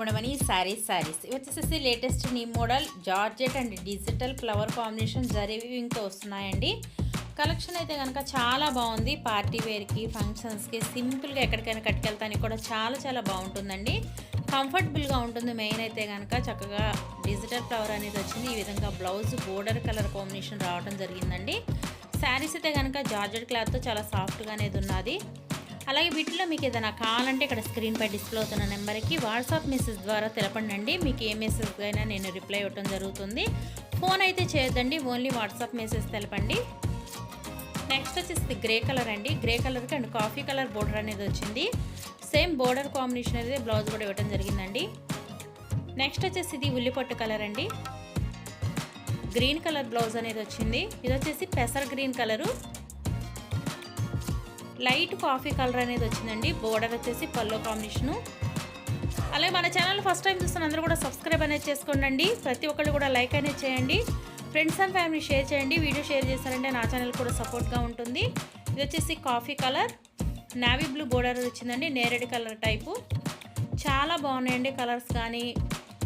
మణిమణి శారీస్ శారీస్ ఇవి వచ్చేసి లేటెస్ట్ నీ model georgette and digital flower combination జరీవింగ్తో వస్తున్నాయండి. కలెక్షన్ అయితే కనుక చాలా బాగుంది. పార్టీ వేర్కి ఫంక్షన్స్కి సింపుల్గా ఎక్కడికైనా కట్టుకెళ్తానికి కూడా చాలా చాలా బాగుంటుందండి. కంఫర్టబుల్గా ఉంటుంది మెయిన్ అయితే కనుక చక్కగా డిజిటల్ ఫ్లవర్ అనేది వచ్చింది. ఈ విధంగా బ్లౌజ్ బోర్డర్ కలర్ కాంబినేషన్ రావడం జరిగిందండి. శారీస్ అయితే కనుక జార్జెట్ క్లాత్తో చాలా సాఫ్ట్గా అనేది ఉన్నది. అలాగే వీటిలో మీకు ఏదైనా కావాలంటే ఇక్కడ స్క్రీన్పై డిస్ప్లే అవుతున్న నెంబర్కి వాట్సాప్ మెసేజ్ ద్వారా తెలపండి మీకు ఏ మెసేజ్ అయినా నేను రిప్లై ఇవ్వడం జరుగుతుంది. ఫోన్ అయితే చేయొద్దండి. ఓన్లీ వాట్సాప్ మెసేజ్ తెలపండి. నెక్స్ట్ వచ్చేసి గ్రే కలర్ అండి. గ్రే కలర్కి అండ్ కాఫీ కలర్ బోర్డర్ అనేది వచ్చింది. సేమ్ బోర్డర్ కాంబినేషన్ అనేది బ్లౌజ్ కూడా ఇవ్వడం జరిగిందండి. నెక్స్ట్ వచ్చేసి ఇది ఉల్లిపట్టు కలర్ అండి. గ్రీన్ కలర్ బ్లౌజ్ అనేది వచ్చింది. ఇది వచ్చేసి పెసర్ green colour. Light coffee colour అనేది వచ్చిందండి. బోర్డర్ వచ్చేసి పల్లో కాంబినేషను. అలాగే మన ఛానల్ ఫస్ట్ టైం చూస్తున్న అందరూ కూడా సబ్స్క్రైబ్ అనేది చేసుకోండి ప్రతి ఒక్కళ్ళు కూడా లైక్ అనేది చేయండి. ఫ్రెండ్స్ అండ్ ఫ్యామిలీ షేర్ చేయండి. వీడియో షేర్ చేశారంటే నా ఛానల్ కూడా సపోర్ట్గా ఉంటుంది. ఇది వచ్చేసి coffee colour. Navy blue border వచ్చిందండి. నేరేడు కలర్ టైపు. చాలా బాగున్నాయండి కలర్స్ కానీ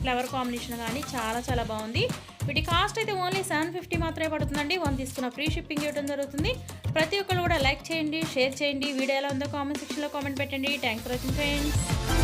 ఫ్లవర్ కాంబినేషన్ కానీ చాలా చాలా బాగుంది. వీటి కాస్ట్ అయితే ఓన్లీ సెవెన్ ఫిఫ్టీ మాత్రమే పడుతుందండి. వన్ తీసుకున్న ఫ్రీ షిప్పింగ్ ఇవ్వడం జరుగుతుంది. ప్రతి ఒక్కరు కూడా లైక్ చేయండి షేర్ చేయండి. వీడియో ఎలా ఉందో కామెంట్ సెక్షన్లో కామెంట్ పెట్టండి. Thank for watching friends